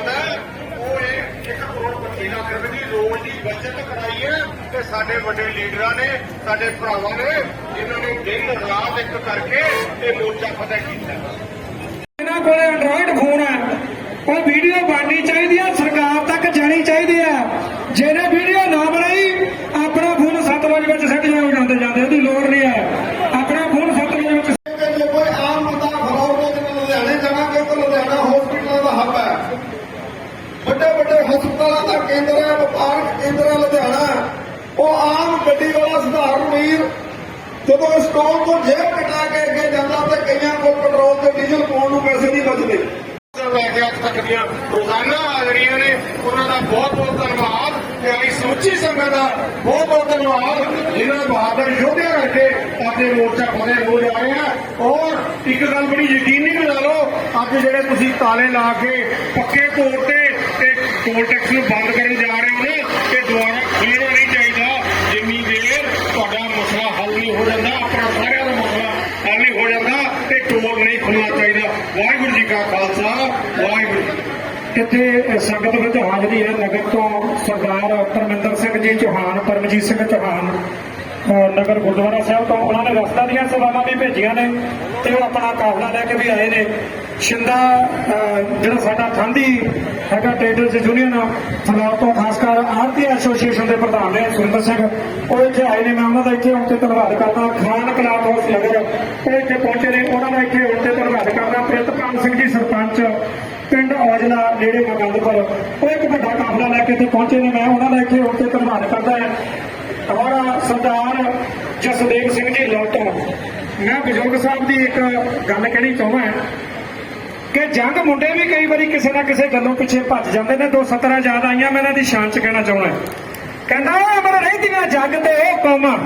ਖਾਤਿਆਂ ਉਹ ਇਹ 1 ਕਰੋੜ 25 ਲੱਖ ਰੁਪਏ ਦੀ ਰੋਜ਼ ਦੀ ਬਚਤ ਕਰਾਈ ਹੈ ਤੇ ਸਾਡੇ ਵੱਡੇ ਲੀਡਰਾਂ ਨੇ, ਸਾਡੇ ਭਰਾਵਾਂ ਨੇ ਜਿਨ੍ਹਾਂ ਨੇ ਦਿਨ ਰਾਤ ਇੱਕ ਕਰਕੇ ਇਹ ਮੋਰਚਾ ਫਤਿਹ ਕੀਤਾ। ਇਹਨਾਂ ਕੋਲੇ ਐਂਡਰੋਇਡ ਫੋਨ ਹੈ, ਉਹ ਵੀਡੀਓ ਬਣਨੀ ਚਾਹੀਦੀ ਹੈ, ਸਰਕਾਰ ਤੱਕ ਜਾਣੀ ਚਾਹੀਦੀ ਹੈ। ਜਿਹਨੇ ਵੀਡੀਓ ਨਾ ਬਣਾਈ, ਆਪਣਾ ਫੋਨ 7 ਵਜੇ ਵਿੱਚ ਸੱਟ ਜਾਓ ਜਾਂਦੇ ਜਾਂਦੇ ਉਹਦੀ ਲੋੜ ਕੇਂਦਰ ਹੈ ਵਪਾਰਕ ਕੇਂਦਰ ਹੈ ਲੁਧਿਆਣਾ, ਉਹ ਆਮ ਗੱਡੀ ਵਾਲਾ ਸਧਾਰਨ ਵੀਰ, ਜਦੋਂ ਸਟੋਰ ਤੋਂ ਜੇਬ ਕਟਾ ਕੇ ਅੱਗੇ ਜਾਂਦਾ ਤੇ ਕਈਆਂ ਕੋਲ ਪੈਟਰੋਲ ਤੇ ਡੀਜ਼ਲ ਪਾਉਣ ਨੂੰ ਪੈਸੇ ਨਹੀਂ ਬਚਦੇ। ਲੈ ਕੇ ਅੱਜ ਤੱਕ ਦੀਆਂ ਰੋਜ਼ਾਨਾ ਹਾਜ਼ਰੀਆਂ ਨੇ। ਉਹਨਾਂ ਦਾ ਬਹੁਤ ਬਹੁਤ ਧੰਨਵਾਦ। ਤੇ ਅਸੀਂ ਸਮੁੱਚੀ ਸੰਗਤ ਦਾ ਬਹੁਤ ਬਹੁਤ ਧੰਨਵਾਦ। ਜਿਨ੍ਹਾਂ ਬਹਾਦਰ ਯੋਧਿਆਂ ਕਰਕੇ ਆਪਣੇ ਮੋਰਚਾ ਫਤਿਹ ਹੋ ਜਾ ਰਹੇ ਆ ਔਰ ਇੱਕ ਗੱਲ ਬੜੀ ਯਕੀਨੀ ਬਣਾ ਲਓ, ਅੱਜ ਜਿਹੜੇ ਤੁਸੀਂ ਤਾਲੇ ਲਾ ਕੇ ਪੱਕੇ ਤੌਰ ਤੇ ਟੋਲ ਟੈਕਸ ਨੂੰ ਬੰਦ ਕਰਨ ਜਾ ਰਹੇ ਹੋ ਨਾ ਤੇ ਦੁਬਾਰਾ ਖੋਲ੍ਹਣਾ ਨਹੀਂ ਚਾਹੀਦਾ। ਜਿੰਨੀ ਦੇਰ ਤੁਹਾਡਾ ਮਸਲਾ ਹੱਲ ਨਹੀਂ ਹੋ ਜਾਂਦਾ, ਆਪਣਾ ਸਾਰਿਆਂ ਦਾ ਮਸਲਾ ਹੱਲ ਨਹੀਂ ਹੋ ਜਾਂਦਾ ਤੇ ਟੋਲ ਨਹੀਂ ਖੁੱਲਣਾ ਚਾਹੀਦਾ। ਵਾਹਿਗੁਰੂ ਜੀ ਕਾ ਖਾਲਸਾ, ਵਾਹਿਗੁਰੂ ਇੱਥੇ ਸੰਗਤ ਵਿੱਚ ਹਾਜ਼ਰੀ ਹੈ ਨਗਰ ਤੋਂ ਸਰਦਾਰ ਪਰਮਿੰਦਰ ਸਿੰਘ ਜੀ ਚੌਹਾਨ, ਪਰਮਜੀਤ ਸਿੰਘ ਚੌਹਾਨ। ਨਗਰ ਗੁਰਦੁਆਰਾ ਸਾਹਿਬ ਤੋਂ ਉਹਨਾਂ ਨੇ ਰਸਤਾ ਦੀਆਂ ਸੇਵਾਵਾਂ ਵੀ ਭੇਜੀਆਂ ਨੇ ਤੇ ਉਹ ਆਪਣਾ ਕਾਫਲਾ ਲੈ ਕੇ ਵੀ ਆਏ ਨੇ। ਸ਼ਿੰਦਾ ਜਿਹੜਾ ਸਾਡਾ ਠੰਡੀ ਹੈਗਾ ਟ੍ਰੇਡਰਸ ਯੂਨੀਅਨ ਫਲੋਰ ਤੋਂ ਖਾਸ ਕਰ ਆਰਤੀ ਐਸੋਸੀਏਸ਼ਨ ਦੇ ਪ੍ਰਧਾਨ ਨੇ ਸੁਰਿੰਦਰ ਸਿੰਘ, ਉਹ ਇੱਥੇ ਆਏ ਨੇ, ਮੈਂ ਉਹਨਾਂ ਦਾ ਇੱਥੇ ਆਉਣ ਤੇ ਧੰਨਵਾਦ ਕਰਦਾ, ਖਾਨ ਕਲਾਬ ਹਾਊਸ ਨਗਰ ਉਹ ਇੱਥੇ ਪਹੁੰਚੇ ਨੇ, ਉਹਨਾਂ ਦਾ ਇੱਥੇ ਆਉਣ ਤੇ ਧੰਨਵਾਦ ਕਰਦਾ, ਪ੍ਰਿਤਪਾਲ ਸਿੰਘ ਜੀ ਸਰਪੰਚ, ਪਿੰਡ ਔਜਲਾ ਨੇੜੇ ਮਗੰਦਪੁਰ ਉਹ ਇੱਕ ਵੱਡਾ ਕਾਫਲਾ ਲੈ ਕੇ ਇੱਥੇ ਪਹੁੰਚੇ ਨੇ, ਮੈਂ ਉਹਨਾਂ ਦਾ ਇੱਥੇ ਆਉਣ ਤੇ ਧੰਨਵਾਦ ਕਰਦਾ ਹਾਂ। ਹਮਾਰਾ ਸਰਦਾਰ ਜਸਦੇਵ ਸਿੰਘ ਜੀ ਲੋਟੋ, ਮੈਂ ਬਜ਼ੁਰਗ ਸਾਹਿਬ ਦੀ ਇੱਕ ਗੱਲ ਕਹਿਣੀ ਚਾਹੁੰਦਾ ਕਿ ਜੰਗ ਮੁੰਡੇ ਵੀ ਕਈ ਵਾਰੀ ਕਿਸੇ ਨਾ ਕਿਸੇ ਗੱਲੋਂ ਪਿੱਛੇ ਭੱਜ ਜਾਂਦੇ ਨੇ। ਦੋ ਸਤਰਾਂ ਯਾਦ ਆਈਆਂ, ਮੈਂ ਇਹਨਾਂ ਦੀ ਸ਼ਾਨ ਚ ਕਹਿਣਾ ਚਾਹੁੰਦਾ ਕਹਿੰਦਾ ਅਮਰ, ਰਹਿੰਦੀਆਂ ਜੱਗ ਤੇ ਉਹ ਕੌਮਾਂ।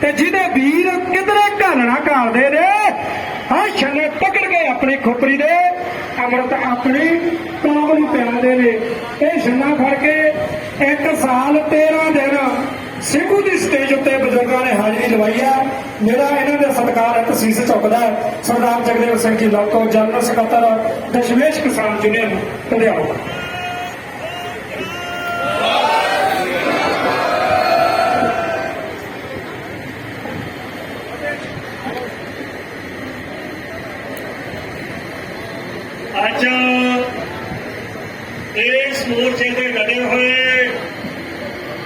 ਤੇ ਜਿਹਦੇ ਵੀਰ ਕਿਧਰੇ ਘਾਲਣਾ ਘਾਲਦੇ ਨੇ ਹਾਂ ਛੱਲੇ ਪਕੜ ਕੇ ਆਪਣੀ ਖੋਪਰੀ ਦੇ ਅੰਮ੍ਰਿਤ ਆਪਣੀ ਕੌਮ ਨੂੰ ਪਿਆਉਂਦੇ ਨੇ। ਇਹ ਛੰਨਾ ਫੜ ਕੇ ਇੱਕ ਸਾਲ 13 ਦਿਨ ਸਿੰਘੂ ਦੀ ਸਟੇਜ ਉੱਤੇ ਬਜ਼ੁਰਗਾਂ ਨੇ ਹਾਜ਼ਰੀ ਲਵਾਈ ਆ। ਮੇਰਾ ਇਹਨਾਂ ਦਾ ਸਤਿਕਾਰ ਹੈ, ਤਸੀਸ ਚੁੱਕਦਾ ਹੈ। ਸਰਦਾਰ ਜਗਦੇਵ ਸਿੰਘ ਜੀ ਲੋਕੋ, ਜਨਰਲ ਸਕੱਤਰ, ਦਸ਼ਮੇਸ਼ ਕਿਸਾਨ ਯੂਨੀਅਨ ਲੁਧਿਆਣਾ। ਅੱਜ ਇਸ ਮੋਰਚੇ ਤੇ ਲੜੇ ਹੋਏ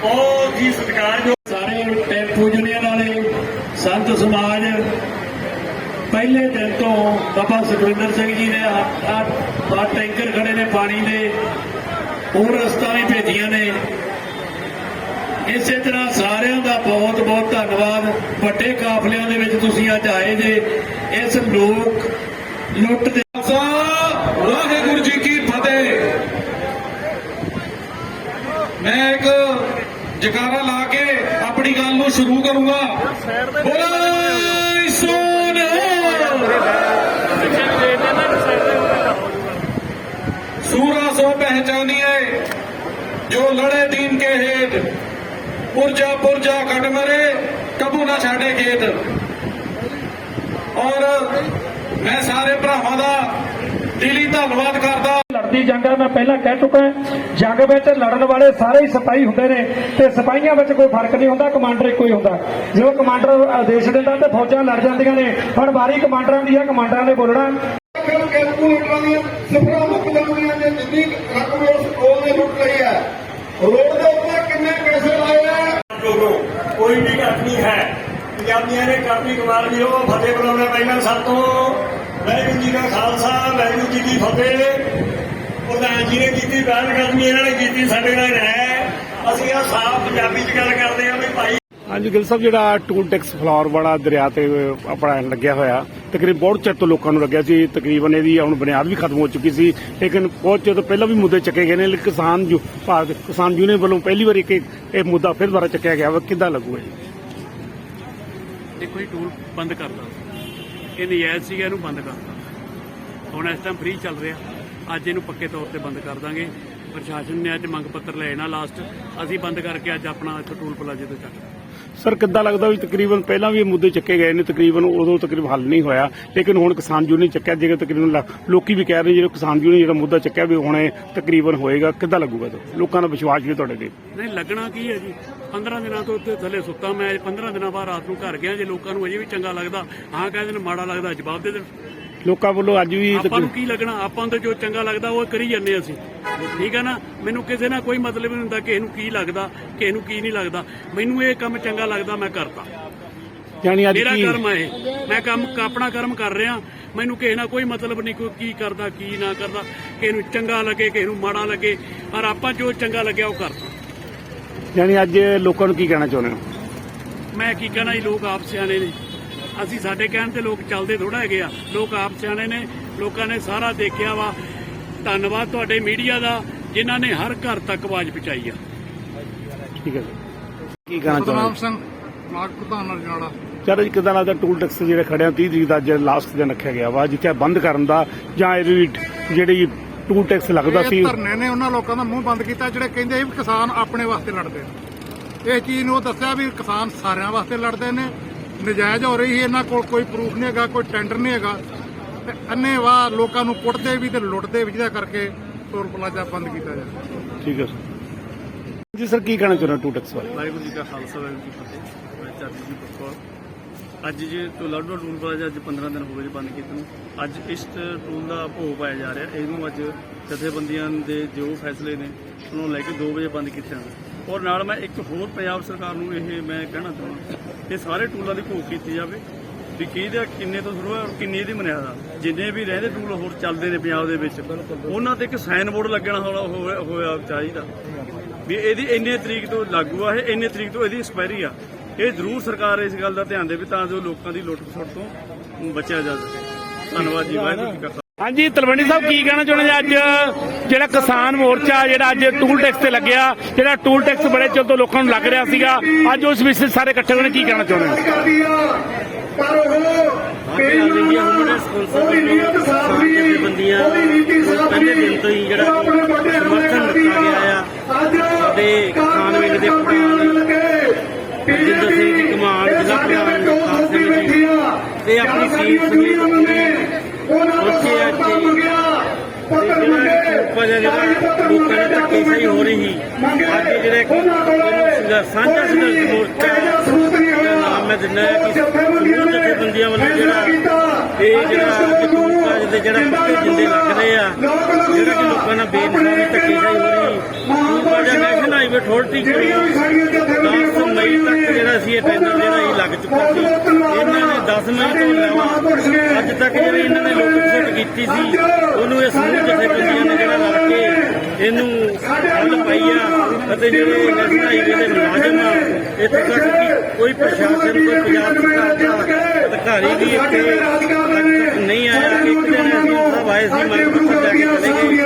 ਬਹੁਤ ਹੀ ਸਤਿਕਾਰਯੋਗ ਸਾਰੇ ਟੈਂਪੂ ਯੂਨੀਅਨ ਵਾਲੇ ਸੰਤ ਸਮਾਜ। ਪਹਿਲੇ ਦਿਨ ਤੋਂ ਬਾਬਾ ਸੁਖਵਿੰਦਰ ਸਿੰਘ ਜੀ ਨੇ ਆ ਟੈਂਕਰ ਖੜੇ ਨੇ ਪਾਣੀ ਦੇ। ਹੋਰ ਰਸਤਾ ਵੀ ਭੇਜੀਆਂ ਨੇ। ਇਸੇ ਤਰ੍ਹਾਂ ਸਾਰਿਆਂ ਦਾ ਬਹੁਤ ਬਹੁਤ ਧੰਨਵਾਦ। ਵੱਡੇ ਕਾਫਲਿਆਂ ਦੇ ਵਿੱਚ ਤੁਸੀਂ ਅੱਜ ਆਏ ਜੇ। ਇਸ ਲੋਕ ਲੁੱਟ ਦੇ ਵਾਹਿਗੁਰੂ ਜੀ ਕੀ ਫਤਿਹ। ਮੈਂ ਇੱਕ ਜਕਾਰਾ ਲਾ ਕੇ ਆਪਣੀ ਗੱਲ ਨੂੰ ਸ਼ੁਰੂ ਕਰੂੰਗਾ। ਬੋਲੇ। ਸੂਰਾ ਸੋ ਪਹਿਚਾਨੀਏ ਜੋ ਲੜੇ ਦੀਨ ਕੇ ਹੇਠ ਪੁਰਜਾ ਪੁਰਜਾ ਕੱਟ ਮਰੇ ਕਬੂ ਨਾ ਛਾੜੇ ਖੇਤ। ਔਰ ਮੈਂ ਸਾਰੇ ਭਰਾਵਾਂ ਦਾ ਦਿਲੀ ਧੰਨਵਾਦ ਕਰਦਾ। ਲੜਦੀ ਜੰਗ ਹੈ ਮੈਂ ਪਹਿਲਾਂ ਕਹਿ ਚੁੱਕਾ ਹਾਂ। ਜੰਗ ਵਿੱਚ ਲੜਨ ਵਾਲੇ ਸਾਰੇ ਹੀ ਸਿਪਾਹੀ ਹੁੰਦੇ ਨੇ ਤੇ ਸਿਪਾਹੀਆਂ ਵਿੱਚ ਕੋਈ ਫ਼ਰਕ ਨਹੀਂ ਹੁੰਦਾ ਕਮਾਂਡਰ ਇੱਕੋ ਹੀ ਹੁੰਦਾ। ਜਦੋਂ ਕਮਾਂਡਰ ਆਦੇਸ਼ ਦਿੰਦਾ ਤੇ ਫੌਜਾਂ ਲੜ ਜਾਂਦੀਆਂ ਨੇ। ਹੁਣ ਵਾਰੀ ਕਮਾਂਡਰਾਂ ਦੀ ਹੈ ਕਮਾਂਡਰਾਂ ਨੇ ਬੋਲਣਾ। ਫਿਰ ਰਕਮ ਉਸ ਕੋਲ ਨੇ ਲੁੱਟ ਲਈ ਹੈ। ਰੋਡ ਦੇ ਉੱਤੇ ਕਿੰਨੇ ਪੈਸੇ ਲਾਏ ਆ? ਕੋਈ ਵੀ ਘੱਟ ਨਹੀਂ ਹੈ। ਪੰਜਾਬੀਆਂ ਨੇ ਕਾਪੀ ਕਮਾਲ ਦੀ ਉਹ ਫਤਿਹ ਬੁਲਾਉਣਾ ਪਹਿਲਾਂ ਸਭ ਤੋਂ। ਵਾਹਿਗੁਰੂ ਜੀ ਦਾ ਖਾਲਸਾ, ਵਾਹਿਗੁਰੂ ਜੀ ਕੀ ਫਤਿਹ। ਪ੍ਰਧਾਨ ਜੀ ਨੇ ਕੀਤੀ ਪਹਿਲ ਕਦਮੀ, ਇਹਨਾਂ ਨੇ ਕੀਤੀ, ਸਾਡੇ ਨਾਲ ਹੈ ਅਸੀਂ ਆ ਸਾਫ਼ ਪੰਜਾਬੀ ਚ ਗੱਲ ਕਰਦੇ ਆ ਵੀ ਭਾਈ ਹਾਂਜੀ ਗਿੱਲ ਸਾਹਿਬ, ਜਿਹੜਾ ਟੂਲ ਟੈਕਸ ਫਲੋਰ ਵਾਲਾ ਦਰਿਆ ਤੇ ਆਪਣਾ ਲੱਗਿਆ ਹੋਇਆ, ਤਕਰੀਬਨ ਬਹੁਤ ਚਿਰ ਤੋਂ ਲੋਕਾਂ ਨੂੰ ਲੱਗਿਆ ਸੀ। ਤਕਰੀਬਨ ਇਹਦੀ ਹੁਣ ਬੁਨਿਆਦ ਵੀ ਖਤਮ ਹੋ ਚੁੱਕੀ ਸੀ। ਲੇਕਿਨ ਬਹੁਤ ਚਿਰ ਤੋਂ ਪਹਿਲਾਂ ਵੀ ਮੁੱਦੇ ਚੱਕੇ ਗਏ ਨੇ। ਲੇਕਿਨ ਕਿਸਾਨ ਜੋ ਭਾਰਤ, ਕਿਸਾਨ ਯੂਨੀਅਨ ਵੱਲੋਂ ਪਹਿਲੀ ਵਾਰੀ ਇੱਕ ਇਹ ਮੁੱਦਾ ਫਿਰ ਦੁਬਾਰਾ ਚੱਕਿਆ ਗਿਆ ਵਾ। ਕਿੱਦਾਂ ਲੱਗੂਗਾ ਜੀ ਦੇਖੋ ਜੀ ਟੂਲ ਬੰਦ ਕਰਦਾ ਇਹ ਨਜਾਇਜ਼ ਸੀਗਾ, ਇਹਨੂੰ ਬੰਦ ਕਰਦਾ ਹੁਣ ਇਸ ਟਾਈਮ ਫ੍ਰੀ ਚੱਲ ਰਿਹਾ। ਅੱਜ ਇਹਨੂੰ ਪੱਕੇ ਤੌਰ ਤੇ ਬੰਦ ਕਰ ਦਾਂਗੇ। ਪ੍ਰਸ਼ਾਸਨ ਨੇ ਅੱਜ ਮੰਗ ਪੱਤਰ ਲਏ ਨਾ ਲਾਸਟ ਅਸੀਂ ਬੰਦ ਕਰਕੇ ਅੱਜ ਆਪਣਾ ਇੱਥੇ ਟੂਲ ਪਲਾਜ਼ੇ ਤੋਂ ਚੱਕ ਸਰ, ਕਿੱਦਾਂ ਲੱਗਦਾ ਵੀ ਤਕਰੀਬਨ ਪਹਿਲਾਂ ਵੀ ਇਹ ਮੁੱਦੇ ਚੱਕੇ ਗਏ ਨੇ? ਤਕਰੀਬਨ ਉਦੋਂ ਤਕਰੀਬਨ ਹੱਲ ਨਹੀਂ ਹੋਇਆ। ਲੇਕਿਨ ਹੁਣ ਕਿਸਾਨ ਯੂਨੀਅਨ ਚੱਕਿਆ ਜੇਕਰ ਤਕਰੀਬਨ ਲ- ਲੋਕੀ ਵੀ ਕਹਿ ਰਹੇ ਜਿਹੜੇ ਕਿਸਾਨ ਯੂਨੀਅਨ ਜਿਹੜਾ ਮੁੱਦਾ ਚੱਕਿਆ ਵੀ ਹੁਣ ਇਹ ਤਕਰੀਬਨ ਹੋਏਗਾ। ਕਿੱਦਾਂ ਲੱਗੂਗਾ ਤੁਹਾਨੂੰ ਲੋਕਾਂ ਦਾ ਵਿਸ਼ਵਾਸ ਵੀ ਤੁਹਾਡੇ ਤੇ? ਨਹੀਂ, ਲੱਗਣਾ ਕੀ ਹੈ ਜੀ? 15 ਦਿਨਾਂ ਤੋਂ ਉੱਤੇ ਥੱਲੇ ਸੁੱਤਾ ਮੈਂ ਅੱਜ 15 ਦਿਨਾਂ ਬਾਅਦ ਰਾਤ ਨੂੰ ਘਰ ਗਿਆ। ਜੇ ਲੋਕਾਂ ਨੂੰ ਅਜੇ ਵੀ ਚੰਗਾ ਲੱਗਦਾ, ਹਾਂ ਕਹਿੰਦੇ ਨੇ ਮਾੜਾ ਲੱਗਦਾ, ਜਵਾਬ ਦੇ ਦੇਣ। ਲੋਕਾਂ ਵੱਲੋਂ ਅੱਜ ਵੀ ਆਪਾਂ ਨੂੰ ਕੀ ਲੱਗਣਾ? ਆਪਾਂ ਨੂੰ ਤਾਂ ਜੋ ਚੰਗਾ ਲੱਗਦਾ ਉਹ ਕਰੀ ਜੰਨੇ ਅਸੀਂ। ਠੀਕ ਹੈ ਨਾ? ਮੈਨੂੰ ਕਿਸੇ ਨਾਲ ਕੋਈ ਮਤਲਬ ਨਹੀਂ ਹੁੰਦਾ ਕਿਸੇ ਨੂੰ ਕੀ ਲੱਗਦਾ ਕਿਸੇ ਨੂੰ ਕੀ ਨਹੀਂ ਲੱਗਦਾ। ਮੈਨੂੰ ਇਹ ਕੰਮ ਚੰਗਾ ਲੱਗਦਾ ਮੈਂ ਕਰਤਾ। ਯਾਨੀ ਅੱਜ ਮੇਰਾ ਕੀ? ਕਰਮ ਹੈ ਮੈਂ ਕੰਮ ਆਪਣਾ ਕਰਮ ਕਰ ਰਿਹਾ। ਮੈਨੂੰ ਕਿਸੇ ਨਾਲ ਕੋਈ ਮਤਲਬ ਨਹੀਂ ਕੋਈ ਕੀ ਕਰਦਾ ਕੀ ਨਾ ਕਰਦਾ। ਕਿਸੇ ਨੂੰ ਚੰਗਾ ਲੱਗੇ ਕਿਸੇ ਨੂੰ ਮਾੜਾ ਲੱਗੇ। ਪਰ ਆਪਾਂ ਜੋ ਚੰਗਾ ਲੱਗਿਆ ਉਹ ਕਰਤਾ। ਯਾਨੀ ਅੱਜ ਲੋਕਾਂ ਨੂੰ ਕੀ ਕਹਿਣਾ ਚਾਹੁੰਦੇ ਹੋ? ਮੈਂ ਕੀ ਕਹਿਣਾ ਜੀ ਲੋਕ ਆਪ ਸਿਆਣੇ ਨੇ। ਅਸੀਂ ਸਾਡੇ ਕਹਿਣ ਤੇ ਲੋਕ ਚੱਲਦੇ ਥੋੜਾ ਹੈਗੇ ਆ। ਲੋਕ ਆਪ ਸਿਆਣੇ ਨੇ ਲੋਕਾਂ ਨੇ ਸਾਰਾ ਦੇਖਿਆ ਵਾ। ਧੰਨਵਾਦ ਤੁਹਾਡੇ ਮੀਡੀਆ ਦਾ ਜਿਨ੍ਹਾਂ ਨੇ ਹਰ ਘਰ ਤੱਕ ਆਵਾਜ਼ ਪਹੁੰਚਾਈ ਆ। ਠੀਕ ਹੈ ਕੀ ਕਹਿਣਾ ਚਾਹੁੰਦੇ ਹੋ? ਸਿੰਘ ਬਲਾਕ ਪ੍ਰਧਾਨ ਅਰਜਾੜਾ ਚਲੋ ਜੀ ਕਿਦਾਂ ਲੱਗਦਾ ਟੂਲ ਟੈਕਸ ਜਿਹੜੇ ਖੜਿਆ 30 ਤਰੀਕ ਦਾ ਅੱਜ ਲਾਸਟ ਦਿਨ ਰੱਖਿਆ ਗਿਆ ਵਾ ਜਿੱਥੇ ਬੰਦ ਕਰਨ ਦਾ ਜਾਂ ਇਹਦੀ ਜਿਹੜੀ ਟੂਲ ਟੈਕਸ ਲੱਗਦਾ ਸੀ। ਧਰਨੇ ਨੇ ਉਹਨਾਂ ਲੋਕਾਂ ਦਾ ਮੂੰਹ ਬੰਦ ਕੀਤਾ ਜਿਹੜੇ ਕਹਿੰਦੇ ਸੀ ਕਿਸਾਨ ਆਪਣੇ ਵਾਸਤੇ ਲੜਦੇ ਨੇ। ਇਹ ਚੀਜ਼ ਨੂੰ ਉਹ ਦੱਸਿਆ ਵੀ ਕਿਸਾਨ ਸਾਰਿਆਂ ਵਾਸਤੇ ਲੜਦੇ ਨੇ ਨਜਾਇਜ਼ ਹੋ ਰਹੀ ਹੈ ਇਹਨਾਂ ਕੋਲ ਕੋਈ ਪ੍ਰੂਫ ਨਹੀਂ ਹੈਗਾ ਕੋਈ ਟੈਂਡਰ ਨਹੀਂ ਹੈਗਾ। ਤੇ ਅੰਨੇਵਾਹ ਲੋਕਾਂ ਨੂੰ ਕੁੱਟਦੇ ਵੀ ਤੇ ਲੁੱਟਦੇ ਵੀ ਜਿਹਦਾ ਕਰਕੇ ਟੋਲ ਪਲਾਜ਼ਾ ਬੰਦ ਕੀਤਾ ਜਾਂਦਾ ਠੀਕ ਹੈ ਸਰ। ਜੀ ਸਰ ਕੀ ਕਹਿਣਾ ਚਾਹੁੰਦੇ ਟੂਲ ਟੈਕਸ ਬਾਰੇ? ਵਾਹਿਗੁਰੂ ਜੀ ਕਾ ਖਾਲਸਾ ਵਾਹਿਗੁਰੂ ਜੀ ਕੀ ਫਤਿਹ। ਮੈਂ ਚਰਨਜੀਤ ਕੌਰ ਅੱਜ ਜੇ ਤੋਂ ਲਾਡੋ ਟੂਲ ਪਲਾਜ਼ਾ ਅੱਜ 15 ਦਿਨ ਹੋ ਗਏ ਜੀ ਬੰਦ ਕੀਤੇ ਨੂੰ। ਅੱਜ ਇਸ ਟੂਲ ਦਾ ਭੋਗ ਪਾਇਆ ਜਾ ਰਿਹਾ। ਇਹਨੂੰ ਅੱਜ ਜਥੇਬੰਦੀਆਂ ਦੇ ਜੋ ਫੈਸਲੇ ਨੇ ਉਹਨੂੰ ਲੈ ਕੇ 2 ਵਜੇ ਬੰਦ ਕੀਤਾ ਜਾਣਾ ਔਰ ਨਾਲ ਮੈਂ ਇੱਕ ਹੋਰ ਪੰਜਾਬ ਸਰਕਾਰ ਨੂੰ ਇਹ ਮੈਂ ਕਹਿਣਾ ਚਾਹੁੰਦਾ, ਇਹ ਸਾਰੇ ਟੂਲਾਂ ਦੀ ਘੋਖ ਕੀਤੀ ਜਾਵੇ ਵੀ ਕਿਹਦਾ ਕਿੰਨੇ ਤੋਂ ਸ਼ੁਰੂ ਹੈ ਔਰ ਕਿੰਨੀ ਦੀ ਮਨਿਆਦਾ ਜਿੰਨੇ ਵੀ ਰਹਿੰਦੇ ਟੂਲ ਹੋਰ ਚੱਲਦੇ ਨੇ ਪੰਜਾਬ ਦੇ ਵਿੱਚ, ਉਹਨਾਂ ਤੇ ਇੱਕ ਸਾਈਨ ਬੋਰਡ ਲੱਗਣਾ ਹੋਣਾ ਹੋਇਆ ਚਾਹੀਦਾ। ਵੀ ਇਹਦੀ ਇੰਨੇ ਤਰੀਕ ਤੋਂ ਲਾਗੂ ਆ, ਇਹ ਇੰਨੇ ਤਰੀਕ ਤੋਂ ਇਹਦੀ ਐਕਸਪਾਇਰੀ ਆ। ਇਹ ਜ਼ਰੂਰ ਸਰਕਾਰ ਇਸ ਗੱਲ ਦਾ ਧਿਆਨ ਦੇਵੇ ਤਾਂ ਜੋ ਲੋਕਾਂ ਦੀ ਲੁੱਟ ਖਸੁੱਟ ਤੋਂ ਬਚਿਆ ਜਾ ਸਕੇ। ਧੰਨਵਾਦ ਜੀ, ਵਾਹਿਗੁਰੂ ਜੀ ਕਾ ਹਾਂਜੀ, ਤਲਵੰਡੀ ਸਾਹਿਬ, ਕੀ ਕਹਿਣਾ ਚਾਹੁੰਦੇ ਅੱਜ? ਜਿਹੜਾ ਕਿਸਾਨ ਮੋਰਚਾ, ਜਿਹੜਾ ਅੱਜ ਟੂਲ ਟੈਕਸ ਤੇ ਲੱਗਿਆ, ਜਿਹੜਾ ਟੂਲ ਟੈਕਸ ਬੜੇ ਚਿਰ ਤੋਂ ਲੋਕਾਂ ਨੂੰ ਲੱਗ ਰਿਹਾ ਸੀਗਾ, ਅੱਜ ਉਸ ਵਿਸ਼ੇ ਸਾਰੇ ਇਕੱਠੇ ਹੋਏ ਨੇ, ਕੀ ਕਹਿਣਾ ਚਾਹੁੰਦੇ ਹੋ ਕਰਦੀ ਆ ਸਮਰਥਨ ਕਰਦੀ ਦਿੱਤਾ ਗਿਆ ਆ ਅੱਜ ਸਾਡੇ ਕਿਸਾਨ ਵਿੰਗ ਦੇ ਪ੍ਰਧਾਨ ਹਰਜਿੰਦਰ ਸਿੰਘ ਜੀ ਕਮਾਨ ਜ਼ਿਲ੍ਹਾ ਪ੍ਰਧਾਨ ਖਾਲਸਾ ਸਿੰਘ ਜੀ ਤੇ ਆਪਣੀ ਸੀਟ ਸਮੇਤ ਉੱਥੇ ਅੱਜ ਤੇ ਜਿਹੜਾ ਉੱਪਰ ਜਿਹੜਾ ਲੋਕਾਂ ਦੇ ਧੱਕੇ ਸਹੀ ਹੋ ਰਹੀ ਅੱਜ ਜਿਹੜੇ ਸਾਂਝਾ ਸੰਘਰਸ਼ ਮੋਰਚਾ ਦਾ ਨਾਮ ਮੈਂ ਦਿੰਦਾ ਹੈ ਕਿ ਸਮੂਹ ਜਥੇਬੰਦੀਆਂ ਵੱਲੋਂ ਜਿਹੜਾ ਇਹ ਜਿਹੜਾ ਕਟੂਰ ਦੇ ਜਿਹੜਾ ਪੱਕੇ ਜਿੰਦੇ ਲੱਗ ਰਹੇ ਆ ਜਿਹੜਾ ਕਿ ਲੋਕਾਂ ਨਾਲ ਬੇਇਨਸਾਫੀ ਧੱਕੇ ਸਹੀ ਹੋ ਰਹੀ। ਜਿਹੜਾ ਨੈਸ਼ਨਲ ਹਾਈਵੇ ਅਥਾਰਟੀ ਕੋਲ 10 ਮਈ ਤੱਕ ਜਿਹੜਾ ਸੀ ਇਹ ਟੈਂਡਰ ਜਿਹੜਾ ਇਹ ਲੱਗ ਚੁੱਕਾ ਸੀ। ਇਹਨਾਂ ਨੇ 10 ਮਿੰਟ ਤੋਂ ਇਲਾਵਾ ਅੱਜ ਤੱਕ ਜਿਹੜੀ ਇਹਨਾਂ ਨੇ ਲੋਕ ਕੀਤੀ ਸੀ, ਉਹਨੂੰ ਇਹ ਸਮੂਹ ਜਥੇਬੰਦੀਆਂ ਨੇ ਜਿਹੜਾ ਰਲ ਕੇ ਇਹਨੂੰ ਹੱਲ ਪਾਈ ਅਤੇ ਜਿਹੜੇ ਨੈਸ਼ਨਲ ਹਾਈਵੇ ਦੇ ਮੁਲਾਜ਼ਮ ਆ, ਇੱਥੇ ਤੱਕ ਕਿ ਕੋਈ ਪ੍ਰਸ਼ਾਸਨ ਕੋਈ ਪੰਜਾਬ ਸਰਕਾਰ ਦਾ ਅਧਿਕਾਰੀ ਵੀ ਇੱਥੇ ਨਹੀਂ ਆਇਆ ਇੱਕ ਦਿਨ ਅਸੀਂ ਸਭ ਆਏ ਸੀ ਮੰਗ ਪੱਤਰ ਲੈ ਕੇ